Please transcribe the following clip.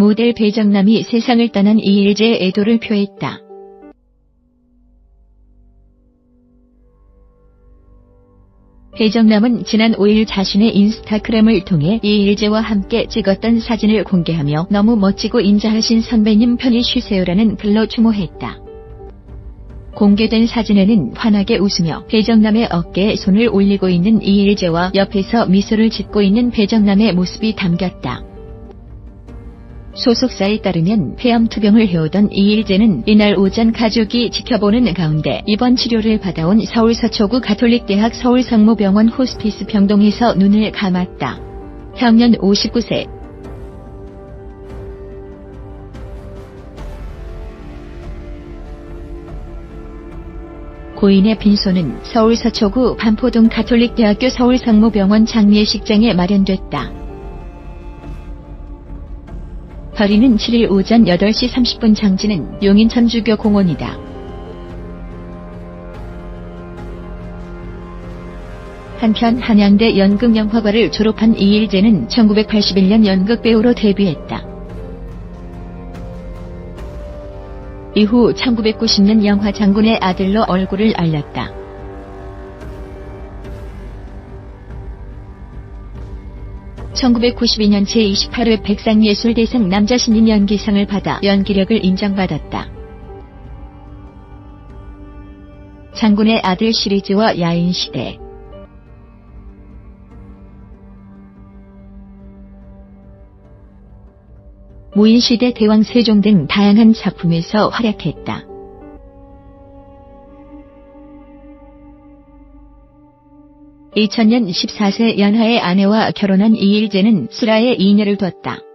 모델 배정남이 세상을 떠난 이일제의 애도를 표했다. 배정남은 지난 5일 자신의 인스타그램을 통해 이일제와 함께 찍었던 사진을 공개하며 너무 멋지고 인자하신 선배님 편히 쉬세요라는 글로 추모했다. 공개된 사진에는 환하게 웃으며 배정남의 어깨에 손을 올리고 있는 이일제와 옆에서 미소를 짓고 있는 배정남의 모습이 담겼다. 소속사에 따르면 폐암투병을 해오던 이일제는 이날 오전 가족이 지켜보는 가운데 입원 치료를 받아온 서울 서초구 가톨릭대학 서울성모병원 호스피스 병동에서 눈을 감았다. 향년 59세. 고인의 빈소는 서울 서초구 반포동 가톨릭대학교 서울성모병원 장례식장에 마련됐다. 벌이는 7일 오전 8시 30분 장지는 용인 천주교 공원이다. 한편 한양대 연극영화과를 졸업한 이일재는 1981년 연극배우로 데뷔했다. 이후 1990년 영화 장군의 아들로 얼굴을 알렸다. (1992년) 제28회 백상예술대상 남자신인 연기상을 받아 연기력을 인정받았다. 장군의 아들 시리즈와 야인시대 무인시대 대왕 세종 등 다양한 작품에서 활약했다. (2000년) 14세 연하의 아내와 결혼한 이일재는 슬하에 2년을 뒀다.